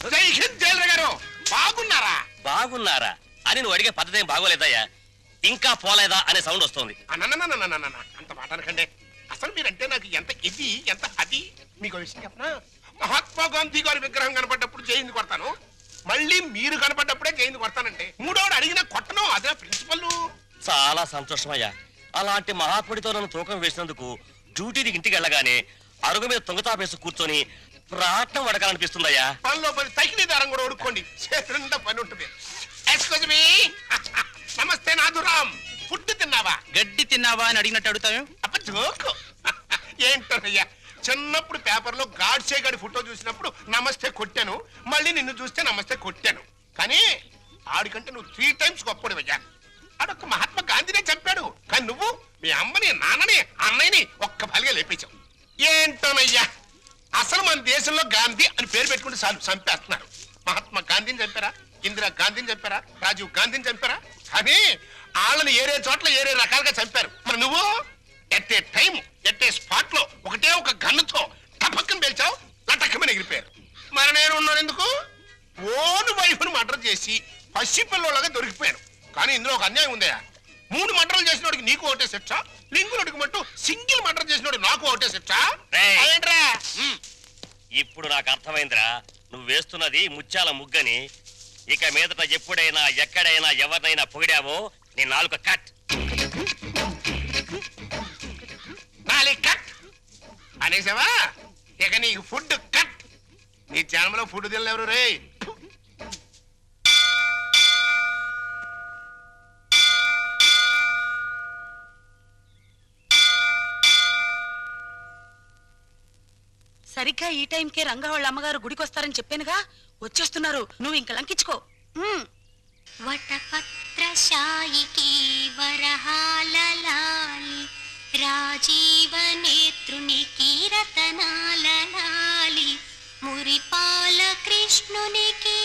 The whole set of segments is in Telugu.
జై హింద్ జైలర్ గారు. బాగున్నారా? బాగున్నారా? అని నువ్వు అడిగే పద్ధతి ఏం బాగోలేదయ్యా. ఇంకా పోలేదా అనే సౌండ్ వస్తుంది. అంత మాట అనకండి. అసలు మీరంటే నాకు ఎంత ఇది ఎంత అది? మీకు విషయం చెప్పనా? మహాత్మా గాంధీ గారి విగ్రహం కనపడ్డప్పుడు జైలు కొడతాను. మళ్ళీ మీరు కనపడ్డప్పుడే జైలు కొడతానంటే మూడోడు అడిగిన కొట్టను అదే ప్రిన్సిపల్ చాలా సంతోషమయ్యా. అలాంటి మహాత్ముడితో నన్ను తూకం వేసినందుకు డ్యూటీకి ఇంటికి వెళ్ళగానే అరుగు మీద తొంగతాపేసి కూర్చొని ప్రాణం వడకాలనిపిస్తుందయ్యా. పనిలో పని తగిన దారం కూడా ఓడుకోండి చేతి నిండా పని ఉంటుంది. ఎక్స్క్యూజ్ మీ నమస్తే నాథురామ్ ఫుడ్ తిన్నావా? గడ్డి తిన్నావా అని అడిగినట్టు అడుగుతావు? అప్ప జోకు. ఏంటోనయ్యా చిన్నప్పుడు పేపర్లో గాడ్సే గడి ఫోటో చూసినప్పుడు నమస్తే కొట్టాను. మళ్ళీ నిన్ను చూస్తే నమస్తే కొట్టాను. కానీ ఆడికంటే నువ్వు త్రీ టైమ్స్ గొప్పడివయ్యా ఆడొక్క మహాత్మా గాంధీనే చంపాడు. కానీ నువ్వు మీ అమ్మని నాన్నని అన్నయ్యని ఒక్క బలిగా లేపేశావు. ఏంటోనయ్యా? అసలు మన దేశంలో గాంధీ అని పేరు పెట్టుకుంటే చాలు చంపేస్తున్నారు. మహాత్మా గాంధీని చంపారా? ఇందిరా గాంధీని చంపారా? రాజీవ్ గాంధీని చంపారా? కానీ వాళ్ళని ఏరే చోట్ల ఏరే రకాలుగా చంపారు. మరి నువ్వు at a time at a స్పాట్లో ఒకటే ఒక గన్నుతో టపక్కన పేల్చావు లటక్కమని ఎగిరిపోయారు. మరి నేను ఉన్నాను ఎందుకు? ఓను వైఫ్ను మర్డర్ చేసి పసిపిల్లలాగా దొరికిపోయాను. కానీ ఇందులో ఒక అన్యాయం ఉందయా మూడు మర్డర్లు చేసినోడికి నీకు ఒకటే శిక్ష లింగులుడికి మట్టు సింగిల్ మర్డర్ చేసినోడు నాకు ఒకటే శిక్ష. రేయ్. అదేంట్రా? ఉమ్. ఇప్పుడు నాకు అర్థమైందిరా. నువ్వు వేస్తున్నది ముత్యాల ముగ్గని. ఇక మీదట ఎప్పుడైనా ఎక్కడైనా ఎవరినైనా పొగిడావో నీ నాలుక కట్. నాలి కట్. అనేసావా? ఇక నీకు ఫుడ్ కట్. నీ జన్మలో ఫుడ్ తినలేవరు రే సరిగ్గా ఈ టైంకే రంగా వాళ్ళ అమ్మగారు గుడికి వస్తారని చెప్పానుగా వచ్చేస్తున్నారు. నువ్వు ఇంక లంకించుకో. ఉమ్. వటపత్రశాయికి వరహాలలాలి రాజీవనేత్రునికి రతనాలలాలి మురిపాల కృష్ణునికి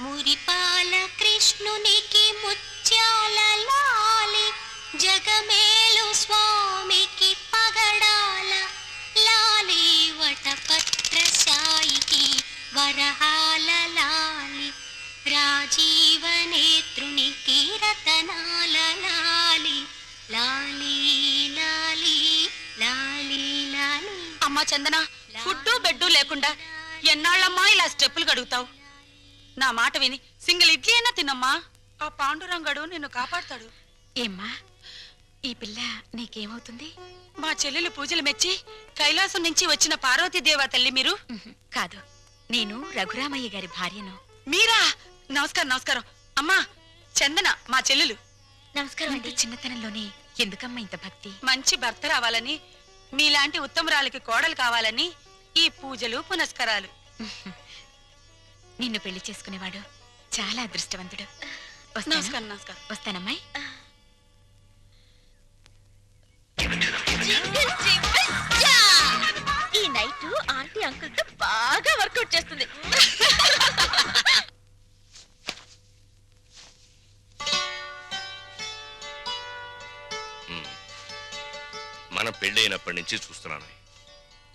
మురిపాల కృష్ణునికి జగమేలు స్వామికి పగడాల లాలి వటపత్ర సాయికి వరహాల లాలి. రాజీవనేత్రునికి రతనాల లాలి. లాలి లాలి లాలి లాలి. అమ్మా చందన ఫుడ్డు బెడ్డు లేకుండా ఎన్నాళ్ళమ్మా ఇలా స్టెప్పులు గడుగుతావు నా మాట విని సింగిల్ ఇడ్లీ అయినా తినమ్మా? ఆ పాండురంగడు నిన్ను కాపాడతాడు. ఏమ్మా? ఈ పిల్ల నీకేమవుతుంది? మా చెల్లెలు పూజలు మెచ్చి కైలాసం నుంచి వచ్చిన పార్వతీ దేవా తల్లి మీరు. కాదు. నేను రఘురామయ్య గారి భార్యను. మీరా? నమస్కారం నమస్కారం. అమ్మా చందన మా చెల్లెలు. నమస్కారం అండి. చిన్నతనంలోనే ఎందుకమ్మా ఇంత భక్తి? మంచి భర్త రావాలని మీలాంటి ఉత్తమరాలకి కోడలు కావాలని ఈ పూజలు పునస్కారాలు. నిన్ను పెళ్ళి చేసుకునేవాడు చాలా అదృష్టవంతుడు. నమస్కారం నమస్కారం. వస్తానమ్మాయి? ఈ నైట్ ఆంటీ అంకుల్తో బాగా వర్కౌట్ చేస్తుంది. మన పెళ్ళైనప్పటి నుంచి చూస్తున్నాను.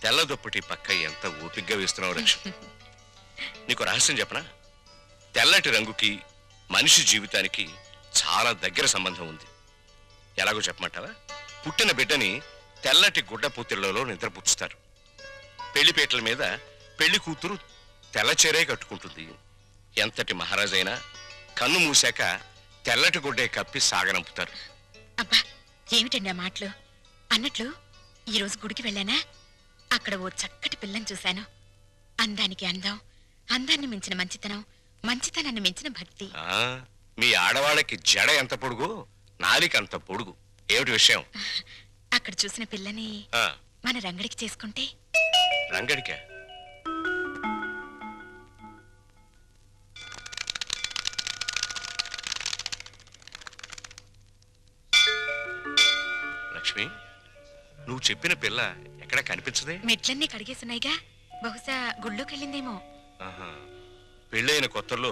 తెల్ల దుప్పటి పక్క ఎంత ఓపిగ్గా వేస్తున్నావు లక్ష్మి నీకు రహస్యం చెప్పనా? తెల్లటి రంగుకి మనిషి జీవితానికి చాలా దగ్గర సంబంధం ఉంది. ఎలాగో చెప్పమంటావా? పుట్టిన బిడ్డని తెల్లటి గుడ్డ పూతిళ్ళలో నిద్రపుచ్చుతారు. పెళ్ళిపేటల మీద పెళ్ళి కూతురు తెల్ల చీరే కట్టుకుంటుంది. ఎంతటి మహారాజైనా కన్ను మూసాక తెల్లటి గుడ్డే కప్పి సాగనంపుతారు. అబ్బా ఏమిటండి ఆ మాటలు? అన్నట్లు ఈరోజు గుడికి వెళ్ళానా? అక్కడ ఓ చక్కటి పిల్లని చూశాను. అందానికి అందం అందాన్ని మించిన మంచితనం మంచితనాన్ని మించిన భక్తి. ఆ, మీ ఆడవాళ్ళకి జడ ఎంత పొడుగు నాలిక అంత పొడుగు. ఏమిటి విషయం? అక్కడ చూసిన పిల్లని ఆ, మన రంగడికి చేసుకుంటే? రంగడిక? లక్ష్మి నువ్వు చెప్పిన పిల్ల ఎక్కడ కనిపించదే? మెట్లన్నీ కడిగేసున్నాయిగా. బహుశా గుళ్ళోకి వెళ్ళిందేమో ఆహా. పెళ్ళైన కొత్తలో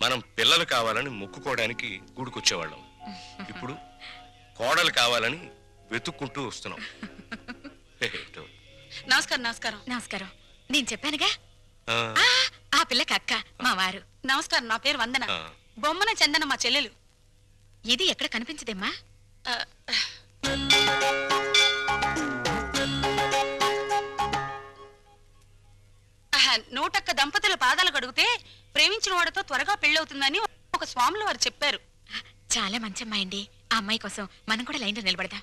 మనం పిల్లలు కావాలని మొక్కుకోవడానికి గుడికొచ్చేవాళ్ళం. ఇప్పుడు కోడలు కావాలని వెతుక్కుంటూ వస్తున్నాం. నమస్కారం నమస్కారం. నమస్కారం. నేను చెప్పానుగా? ఆ, పిల్లకి అక్క మా వారు. నమస్కారం నా పేరు వందన. బొమ్మన చందన మా చెల్లెలు. ఇది ఎక్కడ కనిపించదేమ్మా? నూటొక్క దంపతుల పాదాలు కడిగితే ప్రేమించిన వాడితో త్వరగా పెళ్ళవుతుందని ఒక స్వాములు వారు చెప్పారు. చాలా మంచి అమ్మాయి అండి ఆ అమ్మాయి కోసం మనం కూడా లైన్లో నిలబడదాం.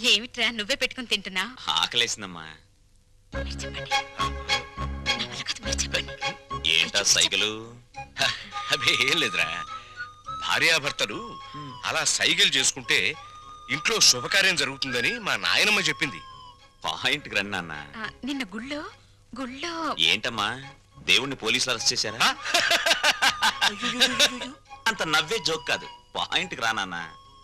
ఏమిట్రా నువ్వే పెట్టుకుని తింటున్నా? ఆకలేసిందమ్మా. ఏంటా సైకిలు అబే ఏం లేదురా. భార్యాభర్తలు అలా సైగలు చేసుకుంటే ఇంట్లో శుభకార్యం జరుగుతుందని మా నాయనమ్మ చెప్పింది. పాయింట్కి రండి నాన్న. గుళ్ళో గుళ్ళో. ఏంటమ్మా? దేవుణ్ణి పోలీసులు అరెస్ట్ చేశారా? అంత నవ్వే జోక్ కాదు. పాయింట్కి రా నాన్న.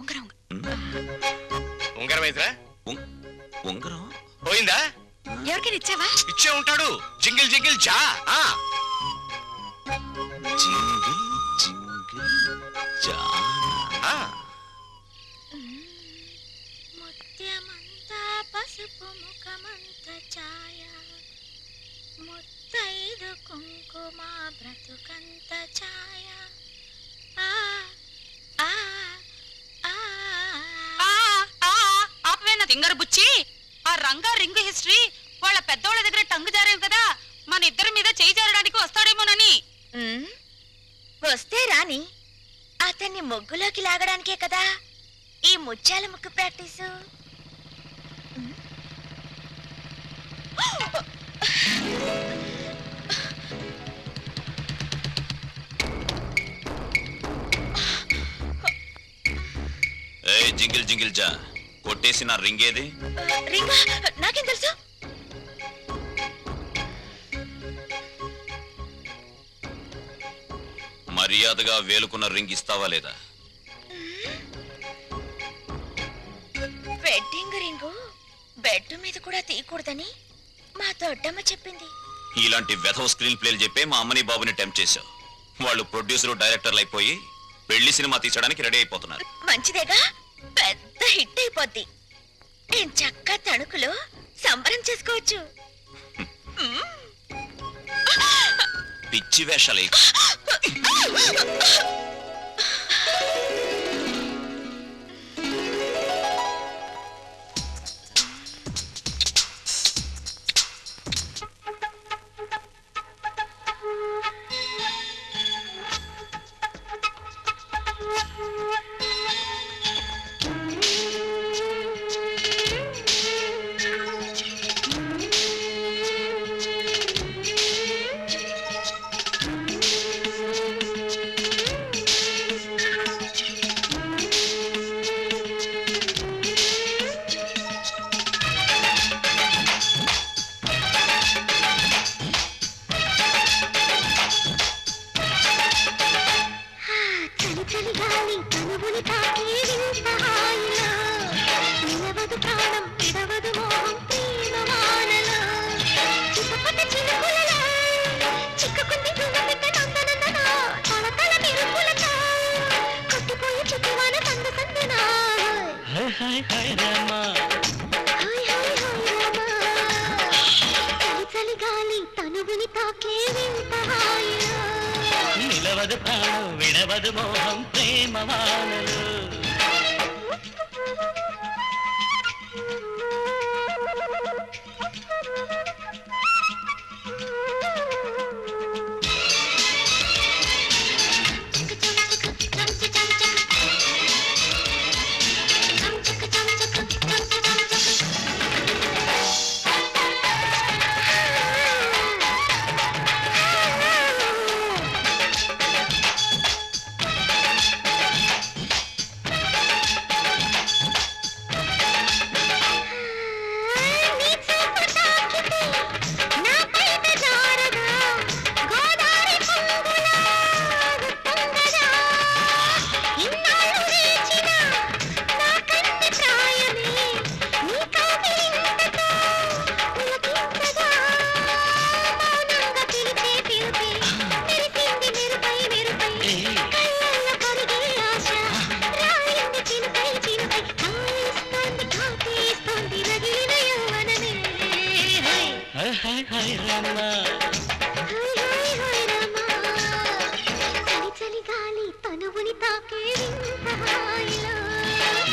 ఉంగరం. ఉంగరం ఉంగరం. ఉంగరం అయితేరా ఉం- ఉంగరం? పోయిందా? ఎవరికైనా ఇచ్చావా? ఇచ్చే ఉంటాడు. జింగిల్ జింగిల్ జా. ఆ. Jingle jingle. ఆ. ముత్యమంతా పసుపు ముఖమంత ఛాయ. ముత్తైదు కుంకుమ బ్రతుకంత ఛాయ. ఆపవేనా తింగర బుచ్చి ఆ రంగా రింగు హిస్టరీ వాళ్ళ పెద్దోళ్ళ దగ్గర టంగు జారేవు కదా మన ఇద్దరి మీద చేయి జారడానికి వస్తాడేమోనని. వస్తే రాని అతన్ని ముగ్గులోకి లాగడానికే కదా ఈ ముత్యాల ముగ్గు ప్రాక్టీసు. జింగిల్ జింగిల్ జా. కొట్టేసి నా రింగ్ నాకేం తెలుసు? మర్యాదగా వేలుకున్న రింగ్ ఇస్తావా లేదా? Wedding ring. బెడ్ మీద కూడా తీయకూడదని మా దొడ్డమ్మ చెప్పింది. ఇలాంటి వెధవ స్క్రీన్ ప్లేలు చెప్పే మా అమ్మని బాబుని టెంప్ట్ చేశావు. వాళ్ళు ప్రొడ్యూసర్ డైరెక్టర్లు అయిపోయి పెళ్ళి సినిమా తీసడానికి రెడీ అయిపోతున్నారు. మంచిదేగా? హిట్ అయిపోద్ది. నేను చక్క తణుకులో సంబరం చేసుకోవచ్చు. పిచ్చి వేషాలు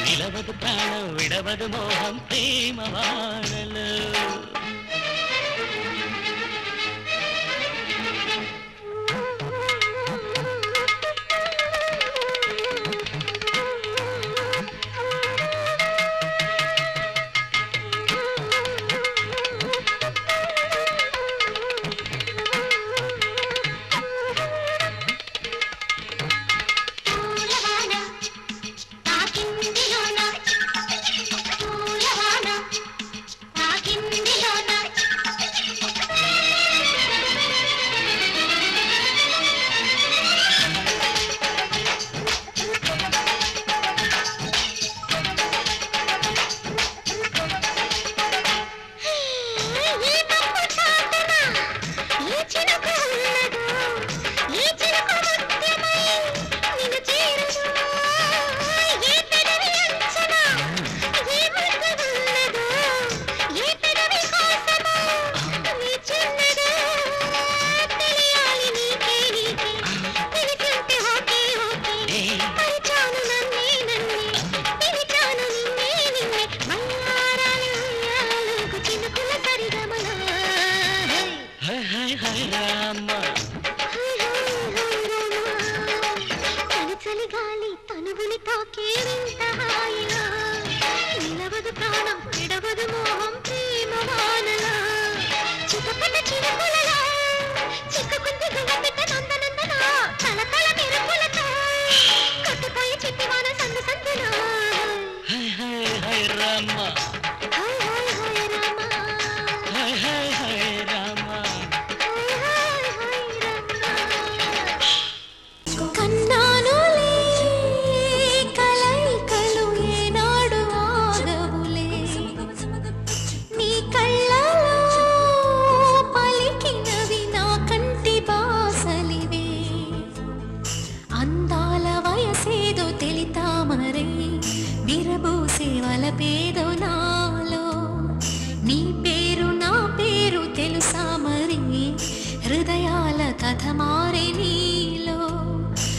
నిలవదు ప్రాణం విడవదు మోహం.